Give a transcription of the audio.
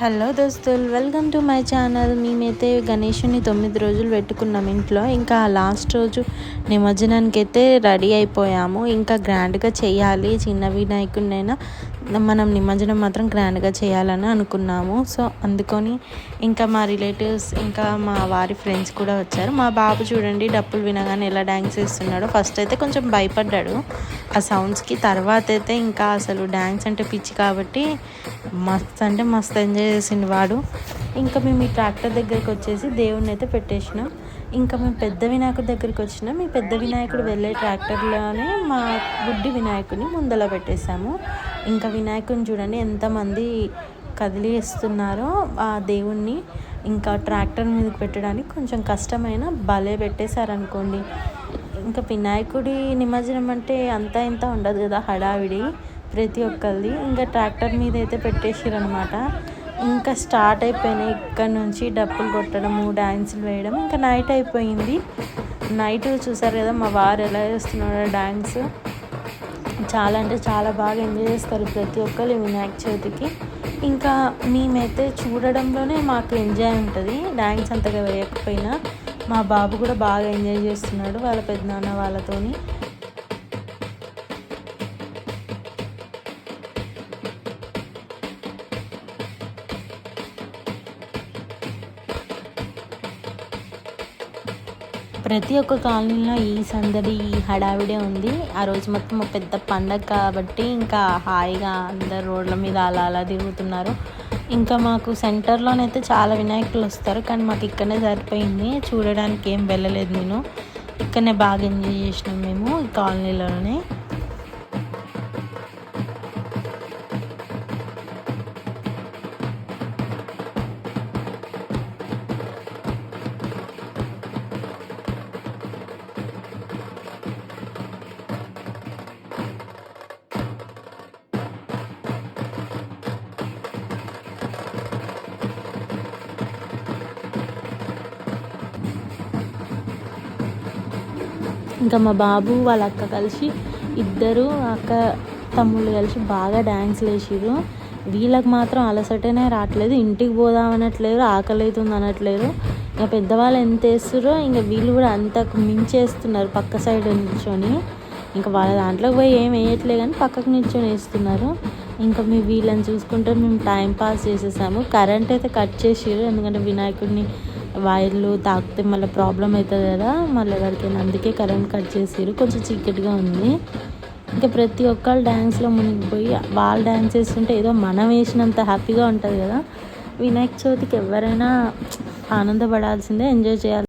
Hello దోస్తులు welcome to my channel. మేమైతే గణేషుని తొమ్మిది రోజులు పెట్టుకున్నాం ఇంట్లో. ఇంకా లాస్ట్ రోజు నిమజ్జనానికి అయితే రెడీ అయిపోయాము. ఇంకా గ్రాండ్గా చేయాలి. చిన్న వినాయకుడినైనా మనం నిమజ్జనం మాత్రం గ్రాండ్గా చేయాలని అనుకున్నాము. సో అందుకొని ఇంకా మా రిలేటివ్స్ ఇంకా మా వారి ఫ్రెండ్స్ కూడా వచ్చారు. మా బాబు చూడండి డప్పులు వినగానే ఎలా డ్యాన్స్ చేస్తున్నాడో. ఫస్ట్ అయితే కొంచెం భయపడ్డాడు. ఆ సౌండ్స్కి తర్వాత అయితే ఇంకా అసలు డ్యాన్స్ అంటే పిచ్చి కాబట్టి మస్త్ అంటే మస్త్ ఎంజాయ్ చేసిండు వాడు. ఇంకా మేము ఈ ట్రాక్టర్ దగ్గరికి వచ్చేసి దేవుడిని అయితే పెట్టేసినాం. ఇంకా మేము పెద్ద వినాయకుడి దగ్గరికి వచ్చినాం. మీ పెద్ద వినాయకుడు వెళ్ళే ట్రాక్టర్లోనే మా గుడ్డి వినాయకుడిని ముందల పెట్టేశాము. ఇంకా వినాయకుడిని చూడండి ఎంతమంది కదిలిస్తున్నారో ఆ దేవుణ్ణి. ఇంకా ట్రాక్టర్ మీదకి పెట్టడానికి కొంచెం కష్టమైన భలే పెట్టేశారనుకోండి. ఇంకా వినాయకుడి నిమజ్జనం అంటే అంత ఇంత ఉండదు కదా హడావిడి ప్రతి ఒక్కరిది. ఇంకా ట్రాక్టర్ మీద అయితే పెట్టేసారనమాట ఇంకా స్టార్ట్ అయిపోయినాయి. ఇక్కడ నుంచి డప్పులు కొట్టడము డ్యాన్సులు వేయడం ఇంకా నైట్ అయిపోయింది. నైట్ చూసారు కదా మా వారు ఎలా చేస్తున్నాడో డ్యాన్స్ చాలా అంటే చాలా బాగా ఎంజాయ్ చేస్తారు ప్రతి ఒక్కరు వినాయక చవితికి. ఇంకా మేమైతే చూడడంలోనే మాకు ఎంజాయ్ ఉంటుంది. డ్యాన్స్ అంతగా వేయకపోయినా మా బాబు కూడా బాగా ఎంజాయ్ చేస్తున్నాడు వాళ్ళ పెద్దనాన్న వాళ్ళతోని. ప్రతి ఒక్క కాలనీలో ఈ సందడి ఈ హడావిడే ఉంది. ఆ రోజు మొత్తం ఒక పెద్ద పండగ కాబట్టి ఇంకా హాయిగా అందరు రోడ్ల మీద అలా అలా తిరుగుతున్నారు. ఇంకా మాకు సెంటర్లోనైతే చాలా వినాయకులు వస్తారు కానీ మాకు ఇక్కడనే సరిపోయింది. చూడడానికి ఏం వెళ్ళలేదు నేను. ఇక్కడనే బాగా ఎంజాయ్ చేసినాం మేము ఈ కాలనీలోనే. ఇంకా మా బాబు వాళ్ళ అక్క కలిసి ఇద్దరు అక్క తమ్ముళ్ళు కలిసి బాగా డ్యాన్స్ వేసిర్రు వీళ్ళకి మాత్రం అలసటనే రావట్లేదు. ఇంటికి పోదాం అనట్లేదు ఆకలి అవుతుంది అనట్లేదు ఇంకా పెద్దవాళ్ళు ఎంత వేస్తురో ఇంకా వీళ్ళు కూడా అంతకు మించేస్తున్నారు పక్క సైడ్ నిల్చొని. ఇంకా వాళ్ళ దాంట్లోకి పోయి ఏం వేయట్లేదు కానీ పక్కకు నిల్చొని వేస్తున్నారు. ఇంకా మీ వీళ్ళని చూసుకుంటే మేము టైం పాస్ చేసేసాము. కరెంట్ అయితే కట్ చేసిరు ఎందుకంటే వినాయకుడిని వైర్లు తాకితే మళ్ళీ ప్రాబ్లం అవుతుంది కదా మళ్ళీ ఎవరికైనా అందుకే కరెంట్ కట్ చేసారు కొంచెం చీకటిగా ఉంది. ఇంకా ప్రతి ఒక్కళ్ళు డ్యాన్స్లో మునిగిపోయి వాళ్ళు డ్యాన్స్ చేస్తుంటే ఏదో మనం వేసినంత హ్యాపీగా ఉంటుంది కదా. వినాయక చవితికి ఎవరైనా ఆనందపడాల్సిందే ఎంజాయ్ చేయాలి